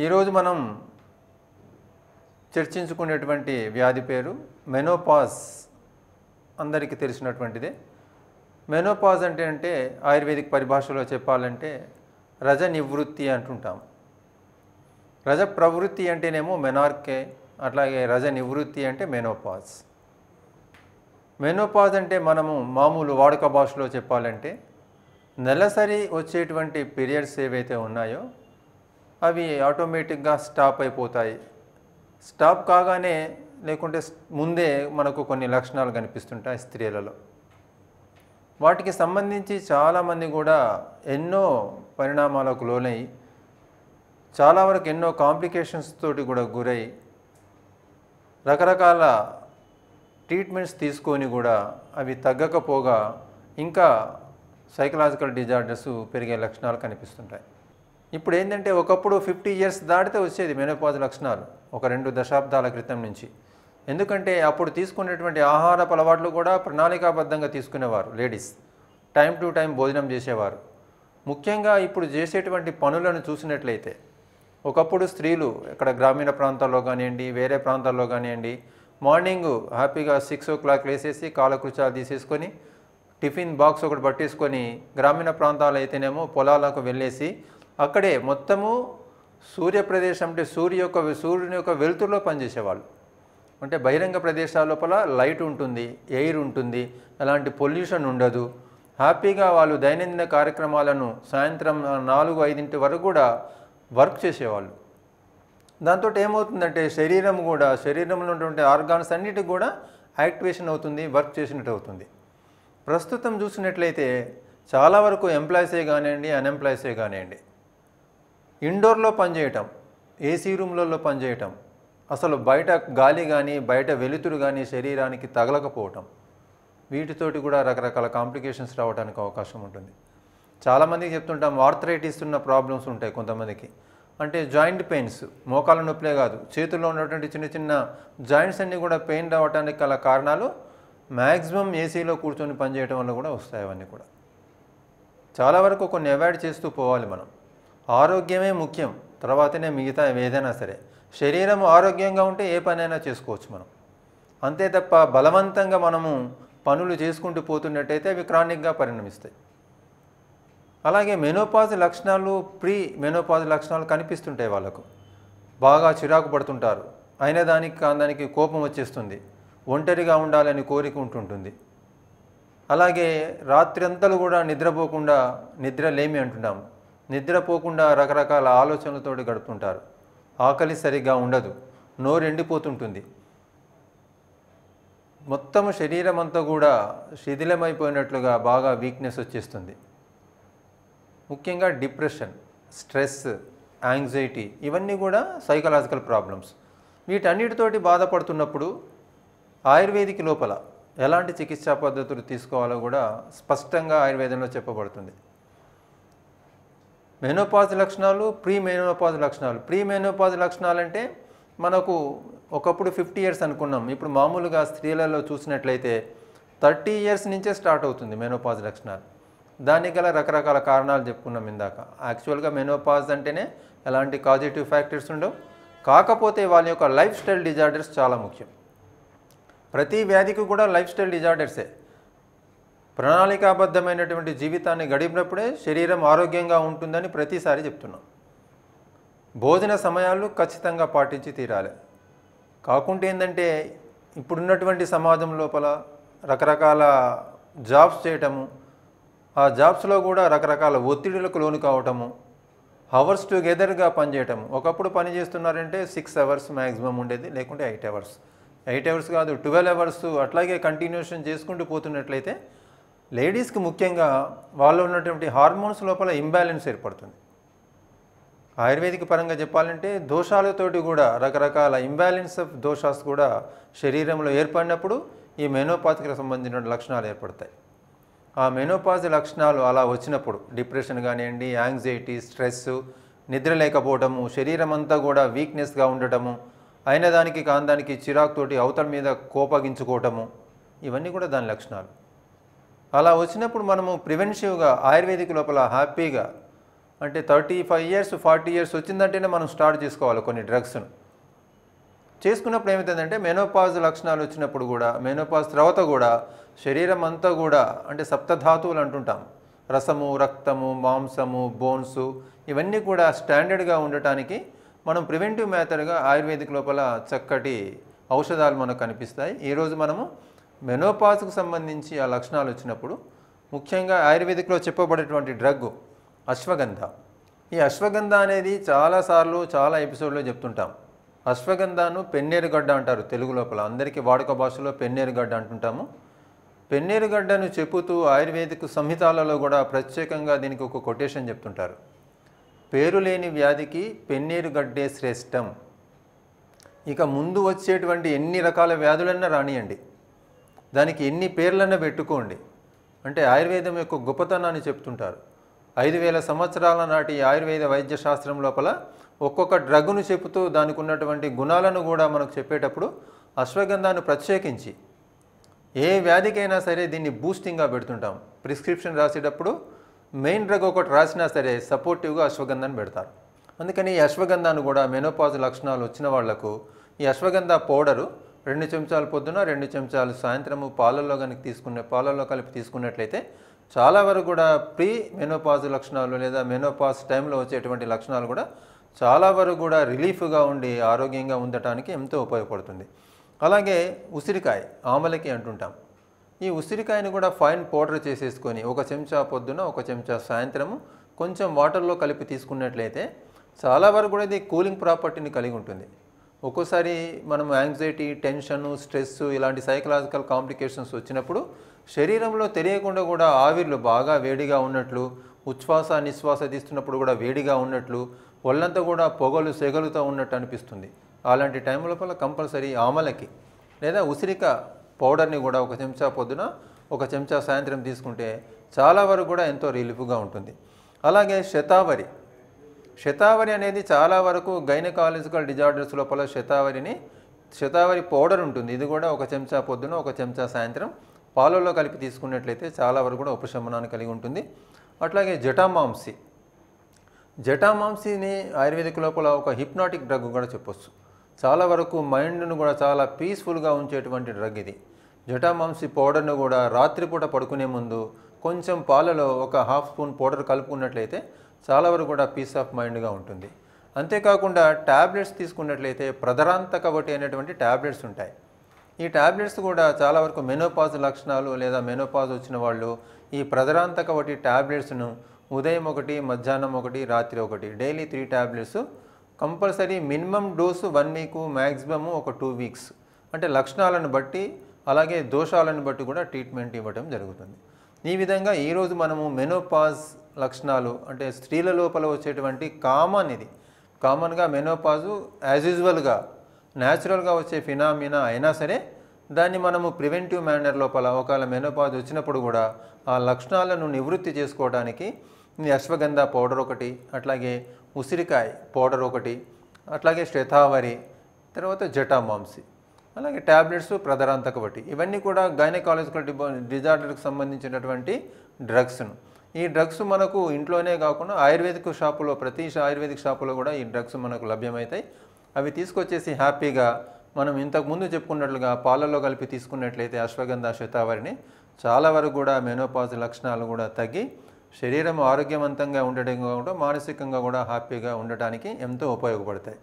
ఈరోజు మనం చర్చించుకునేటువంటి వ్యాధి పేరు మెనోపాజ్ అందరికీ తెలిసినటువంటిదే. మెనోపాజ్ అంటే అంటే ఆయుర్వేదిక్ పరిభాషలో చెప్పాలంటే రజ నివృత్తి అంటుంటాం. రజ ప్రవృత్తి అంటేనేమో మెనార్కే అట్లాగే రజ నివృత్తి అంటే మెనోపాజ్ మెనోపాజ్ అంటే మనము మామూలు వాడుక భాషలో చెప్పాలంటే నెలసరి వచ్చేటువంటి పీరియడ్స్ ఏవైతే ఉన్నాయో అవి ఆటోమేటిక్గా స్టాప్ అయిపోతాయి. స్టాప్ కాగానే లేకుంటే ముందే మనకు కొన్ని లక్షణాలు కనిపిస్తుంటాయి స్త్రీలలో. వాటికి సంబంధించి చాలామంది కూడా ఎన్నో పరిణామాలకు లోనై చాలా వరకు ఎన్నో కాంప్లికేషన్స్ తోటి కూడా గురై రకరకాల ట్రీట్మెంట్స్ తీసుకొని కూడా అవి తగ్గకపోగా ఇంకా సైకలాజికల్ డిజార్డర్స్ పెరిగే లక్షణాలు కనిపిస్తుంటాయి. ఇప్పుడు ఏంటంటే ఒకప్పుడు ఫిఫ్టీ ఇయర్స్ దాటితే వచ్చేది మెనోపాజ్ లక్షణాలు ఒక రెండు దశాబ్దాల క్రితం నుంచి. ఎందుకంటే అప్పుడు తీసుకునేటువంటి ఆహారపు అలవాట్లు కూడా ప్రణాళికాబద్ధంగా తీసుకునేవారు లేడీస్. టైం టు టైం భోజనం చేసేవారు. ముఖ్యంగా ఇప్పుడు చేసేటువంటి పనులను చూసినట్లయితే ఒకప్పుడు స్త్రీలు ఇక్కడ గ్రామీణ ప్రాంతాల్లో కానివ్వండి వేరే ప్రాంతాల్లో కానివ్వండి మార్నింగ్ హ్యాపీగా సిక్స్ ఓ క్లాక్ లేసేసి కాలకృత్యాలు తీసేసుకొని టిఫిన్ బాక్స్ ఒకటి పట్టేసుకొని గ్రామీణ ప్రాంతాలు అయితేనేమో పొలాలకు వెళ్ళేసి అక్కడే మొత్తము సూర్య ప్రదేశం అంటే సూర్య యొక్క సూర్యుని యొక్క వెలుతురులో పనిచేసేవాళ్ళు. అంటే బహిరంగ ప్రదేశాల లోపల లైట్ ఉంటుంది ఎయిర్ ఉంటుంది అలాంటి పొల్యూషన్ ఉండదు. హ్యాపీగా వాళ్ళు దైనందిన కార్యక్రమాలను సాయంత్రం నాలుగు ఐదింటి వరకు కూడా వర్క్ చేసేవాళ్ళు. దాంతో ఏమవుతుందంటే శరీరం కూడా శరీరంలో ఉన్నటువంటి ఆర్గాన్స్ అన్నిటికి కూడా యాక్టివేషన్ అవుతుంది వర్క్ చేసినట్టు అవుతుంది. ప్రస్తుతం చూసినట్లయితే చాలా వరకు ఎంప్లాయీసే కానివ్వండి అన్ఎంప్లాయీసే కానివ్వండి. ఇండోర్లో పనిచేయటం ఏసీ రూమ్లలో పనిచేయటం అసలు బయట గాలి కానీ బయట వెలుతురు కానీ శరీరానికి తగలకపోవటం వీటితోటి కూడా రకరకాల కాంప్లికేషన్స్ రావడానికి అవకాశం ఉంటుంది. చాలామందికి చెప్తుంటాం ఆర్థరైటిస్ ఉన్న ప్రాబ్లమ్స్ ఉంటాయి కొంతమందికి. అంటే జాయింట్ పెయిన్స్ మోకాల నొప్పులే కాదు చేతుల్లో ఉన్నటువంటి చిన్న చిన్న జాయింట్స్ అన్నీ కూడా పెయిన్ రావడానికి గల కారణాలు మ్యాక్సిమం ఏసీలో కూర్చొని పనిచేయడం వల్ల కూడా వస్తాయి అవన్నీ కూడా. చాలా వరకు కొన్ని అవాయిడ్ చేస్తూ పోవాలి మనం. ఆరోగ్యమే ముఖ్యం తర్వాతనే మిగతా ఏదైనా సరే. శరీరం ఆరోగ్యంగా ఉంటే ఏ పనైనా చేసుకోవచ్చు మనం. అంతే తప్ప బలవంతంగా మనము పనులు చేసుకుంటూ పోతున్నట్టయితే అవి క్రానిక్గా పరిణమిస్తాయి. అలాగే మెనోపాజ్ లక్షణాలు ప్రీ మెనోపాజ్ లక్షణాలు కనిపిస్తుంటాయి వాళ్ళకు. బాగా చిరాకు పడుతుంటారు. అయిన దానికి కాదానికి కోపం వచ్చేస్తుంది. ఒంటరిగా ఉండాలని కోరిక ఉంటుంటుంది. అలాగే రాత్రంతలు కూడా నిద్రపోకుండా నిద్ర లేమి అంటున్నాం నిద్రపోకుండా రకరకాల ఆలోచనలతో గడుపుతుంటారు. ఆకలి సరిగ్గా ఉండదు. నోరు ఎండిపోతుంటుంది. మొత్తం శరీరం అంతా కూడా శిథిలమైపోయినట్లుగా బాగా వీక్నెస్ వచ్చేస్తుంది. ముఖ్యంగా డిప్రెషన్ స్ట్రెస్ యాంగ్జైటీ ఇవన్నీ కూడా సైకలాజికల్ ప్రాబ్లమ్స్. వీటన్నిటితోటి బాధపడుతున్నప్పుడు ఆయుర్వేదిక్ లోపల ఎలాంటి చికిత్సా పద్ధతులు తీసుకోవాలో కూడా స్పష్టంగా ఆయుర్వేదంలో చెప్పబడుతుంది. మెనోపాజ్ లక్షణాలు ప్రీ మెనోపాజ్ లక్షణాలు. ప్రీ మెనోపాజ్ లక్షణాలు అంటే మనకు ఒకప్పుడు ఫిఫ్టీ ఇయర్స్ అనుకున్నాం. ఇప్పుడు మామూలుగా స్త్రీలలో చూసినట్లయితే థర్టీ ఇయర్స్ నుంచే స్టార్ట్ అవుతుంది మెనోపాజ్ లక్షణాలు. దానికి గల రకరకాల కారణాలు చెప్పుకున్నాం ఇందాక. యాక్చువల్గా మెనోపాజ్ అంటేనే ఎలాంటి కాజిటివ్ ఫ్యాక్టర్స్ ఉండవు. కాకపోతే వాళ్ళ యొక్క లైఫ్ స్టైల్ డిజార్డర్స్ చాలా ముఖ్యం. ప్రతి వ్యాధికి కూడా లైఫ్ స్టైల్ డిజార్డర్సే. ప్రణాళికాబద్ధమైనటువంటి జీవితాన్ని గడిపినప్పుడే శరీరం ఆరోగ్యంగా ఉంటుందని ప్రతిసారి చెప్తున్నాం. భోజన సమయాలు ఖచ్చితంగా పాటించి తీరాలి. కాకుంటే ఏంటంటే ఇప్పుడున్నటువంటి సమాజం లోపల రకరకాల జాబ్స్ చేయటము ఆ జాబ్స్లో కూడా రకరకాల ఒత్తిడులకు లోను కావటము అవర్స్ టుగెదర్గా పనిచేయటము. ఒకప్పుడు పని చేస్తున్నారంటే సిక్స్ అవర్స్ మ్యాక్సిమం ఉండేది లేకుంటే ఎయిట్ అవర్స్. ఎయిట్ అవర్స్ కాదు ట్వెల్వ్ అవర్స్ అట్లాగే కంటిన్యూషన్ చేసుకుంటూ పోతున్నట్లయితే లేడీస్కి ముఖ్యంగా వాళ్ళు ఉన్నటువంటి హార్మోన్స్ లోపల ఇంబ్యాలెన్స్ ఏర్పడుతుంది. ఆయుర్వేదిక పరంగా చెప్పాలంటే దోషాలతోటి కూడా రకరకాల ఇంబ్యాలెన్స్ ఆఫ్ దోషాస్ కూడా శరీరంలో ఏర్పడినప్పుడు ఈ మెనోపాతికి సంబంధించిన లక్షణాలు ఏర్పడతాయి. ఆ మెనోపాజ్ లక్షణాలు అలా వచ్చినప్పుడు డిప్రెషన్ కానివ్వండి యాంగ్జైటీ స్ట్రెస్ నిద్ర లేకపోవటము శరీరం అంతా కూడా వీక్నెస్గా ఉండటము అయిన దానికి కాందానికి చిరాకుతోటి అవతల మీద కోపగించుకోవటము ఇవన్నీ కూడా దాని లక్షణాలు. అలా వచ్చినప్పుడు మనము ప్రివెన్సివ్గా ఆయుర్వేదిక్ లోపల హ్యాపీగా అంటే thirty five years forty years వచ్చిందంటేనే మనం స్టార్ట్ చేసుకోవాలి కొన్ని డ్రగ్స్ను. చేసుకున్నప్పుడు ఏమవుతుందంటే మెనోపాజ్ లక్షణాలు వచ్చినప్పుడు కూడా మెనోపాజ్ తర్వాత కూడా శరీరం అంతా కూడా అంటే సప్తధాతువులు అంటుంటాం. రసము రక్తము మాంసము బోన్స్ ఇవన్నీ కూడా స్టాండర్డ్గా ఉండటానికి మనం ప్రివెంటివ్ మెథడ్గా ఆయుర్వేదిక్ లోపల చక్కటి ఔషధాలు మనకు కనిపిస్తాయి. ఈరోజు మనము మెనోపాస్కు సంబంధించి ఆ లక్షణాలు వచ్చినప్పుడు ముఖ్యంగా ఆయుర్వేదిక్లో చెప్పబడేటువంటి డ్రగ్ అశ్వగంధ. ఈ అశ్వగంధ అనేది చాలాసార్లు చాలా ఎపిసోడ్లో చెప్తుంటాం. అశ్వగంధను పెన్నేరుగడ్డ అంటారు తెలుగు లోపల. అందరికీ వాడుక భాషలో పెన్నేరుగడ్డ అంటుంటాము. పెన్నేరుగడ్డను చెబుతూ ఆయుర్వేదిక్ సంహితాలలో కూడా ప్రత్యేకంగా దీనికి ఒక కొటేషన్ చెప్తుంటారు. పేరు లేని వ్యాధికి పెన్నేరుగడ్డే శ్రేష్టం. ఇక ముందు వచ్చేటువంటి ఎన్ని రకాల వ్యాధులన్నా రానియండి. దానికి ఎన్ని పేర్లన్నా పెట్టుకోండి. అంటే ఆయుర్వేదం యొక్క గొప్పతనాన్ని చెప్తుంటారు. ఐదు వేల సంవత్సరాల నాటి ఆయుర్వేద వైద్య శాస్త్రం లోపల ఒక్కొక్క డ్రగ్ను చెబుతూ దానికి ఉన్నటువంటి గుణాలను కూడా మనకు చెప్పేటప్పుడు అశ్వగంధాన్ని ప్రత్యేకించి ఏ వ్యాధికైనా సరే దీన్ని బూస్టింగ్గా పెడుతుంటాం. ప్రిస్క్రిప్షన్ రాసేటప్పుడు మెయిన్ డ్రగ్ ఒకటి రాసినా సరే సపోర్టివ్గా అశ్వగంధాన్ని పెడతారు. అందుకని ఈ అశ్వగంధాను కూడా మెనోపాజ్ లక్షణాలు వచ్చిన వాళ్ళకు ఈ అశ్వగంధ పౌడరు రెండు చెంచాలు పొద్దున రెండు చెంచాలు సాయంత్రము పాలల్లో కనుక తీసుకునే పాలల్లో కలిపి తీసుకున్నట్లయితే చాలా వరకు కూడా ప్రీ మెనోపాజ్ లక్షణాలు లేదా మెనోపాజ్ టైంలో వచ్చేటువంటి లక్షణాలు కూడా చాలా వరకు కూడా రిలీఫ్గా ఉండి ఆరోగ్యంగా ఉండటానికి ఎంతో ఉపయోగపడుతుంది. అలాగే ఉసిరికాయ ఆమలకి అంటుంటాం. ఈ ఉసిరికాయని కూడా ఫైన్ పౌడర్ చేసేసుకొని ఒక చెంచా పొద్దున ఒక చెంచా సాయంత్రము కొంచెం వాటర్లో కలిపి తీసుకున్నట్లయితే చాలా వరకు కూడా ఇది కూలింగ్ ప్రాపర్టీని కలిగి ఉంటుంది. ఒక్కోసారి మనం యాంగ్జైటీ టెన్షన్ స్ట్రెస్ ఇలాంటి సైకలాజికల్ కాంప్లికేషన్స్ వచ్చినప్పుడు శరీరంలో తెలియకుండా కూడా ఆవిర్లు బాగా వేడిగా ఉన్నట్లు ఉచ్ఛ్వాస నిశ్వాస తీస్తున్నప్పుడు కూడా వేడిగా ఉన్నట్లు ఒళ్ళంతా కూడా పొగలు సెగలుతో ఉన్నట్టు అనిపిస్తుంది. అలాంటి టైం లోపల కంపల్సరీ ఆమలకి లేదా ఉసిరిక పౌడర్ని కూడా ఒక చెంచా పొద్దున ఒక చెంచా సాయంత్రం తీసుకుంటే చాలా వరకు కూడా ఎంతో రిలీఫ్గా ఉంటుంది. అలాగే శతావరి శతావరి అనేది చాలా వరకు గైనకాలజికల్ డిజార్డర్స్ లోపల శతావరిని శతావరి పౌడర్ ఉంటుంది. ఇది కూడా ఒక చెంచా పొద్దున ఒక చెంచా సాయంత్రం పాలల్లో కలిపి తీసుకున్నట్లయితే చాలా వరకు కూడా ఉపశమనాన్ని కలిగి ఉంటుంది. అట్లాగే జటామాంసి జటామాంసిని ఆయుర్వేదిక్ లోపల ఒక హిప్నాటిక్ డ్రగ్ కూడా చెప్పొచ్చు. చాలా వరకు మైండ్ను కూడా చాలా పీస్ఫుల్గా ఉంచేటువంటి డ్రగ్ ఇది. జటామాంసి పౌడర్ను కూడా రాత్రిపూట పడుకునే ముందు కొంచెం పాలలో ఒక హాఫ్ స్పూన్ పౌడర్ కలుపుకున్నట్లయితే చాలా వరకు కూడా పీస్ ఆఫ్ మైండ్గా ఉంటుంది. అంతేకాకుండా ట్యాబ్లెట్స్ తీసుకున్నట్లయితే ప్రధరాంతకవటి అనేటువంటి ట్యాబ్లెట్స్ ఉంటాయి. ఈ ట్యాబ్లెట్స్ కూడా చాలా వరకు మెనోపాజ్ లక్షణాలు లేదా మెనోపాజ్ వచ్చిన వాళ్ళు ఈ ప్రధరాంతకవటి ట్యాబ్లెట్స్ను ఉదయం ఒకటి మధ్యాహ్నం ఒకటి రాత్రి ఒకటి daily three tablets compulsory minimum dose one week maximum ఒక టూ వీక్స్ అంటే లక్షణాలను బట్టి అలాగే దోషాలను బట్టి కూడా ట్రీట్మెంట్ ఇవ్వడం జరుగుతుంది. ఈ విధంగా ఈరోజు మనము మెనోపాజ్ లక్షణాలు అంటే స్త్రీల లోపల వచ్చేటువంటి కామన్ ఇది. కామన్గా మెనోపాజు యాజ్ యూజువల్గా న్యాచురల్గా వచ్చే ఫినామినా అయినా సరే దాన్ని మనము ప్రివెంటివ్ మేనర్ లోపల ఒకవేళ మెనోపాజ్ వచ్చినప్పుడు కూడా ఆ లక్షణాలను నివృత్తి చేసుకోవడానికి అశ్వగంధ పౌడర్ ఒకటి అట్లాగే ఉసిరికాయ పౌడర్ ఒకటి అట్లాగే శ్వేతావరి తర్వాత జటామాంసి అలాగే ట్యాబ్లెట్స్ ప్రధరాంతకవటి ఇవన్నీ కూడా గైనకాలజికల్ డిజార్డర్కి సంబంధించినటువంటి డ్రగ్స్ను. ఈ డ్రగ్స్ మనకు ఇంట్లోనే కాకుండా ఆయుర్వేదిక్ షాపులో ప్రతి ఆయుర్వేదిక్ షాపులో కూడా ఈ డ్రగ్స్ మనకు లభ్యమవుతాయి. అవి తీసుకొచ్చేసి హ్యాపీగా మనం ఇంతకుముందు చెప్పుకున్నట్లుగా పాలల్లో కలిపి తీసుకున్నట్లయితే అశ్వగంధ శతావరిని చాలా వరకు కూడా మెనోపాజ్ లక్షణాలు కూడా తగ్గి శరీరం ఆరోగ్యవంతంగా ఉండడం కూడా మానసికంగా కూడా హ్యాపీగా ఉండటానికి ఎంతో ఉపయోగపడతాయి.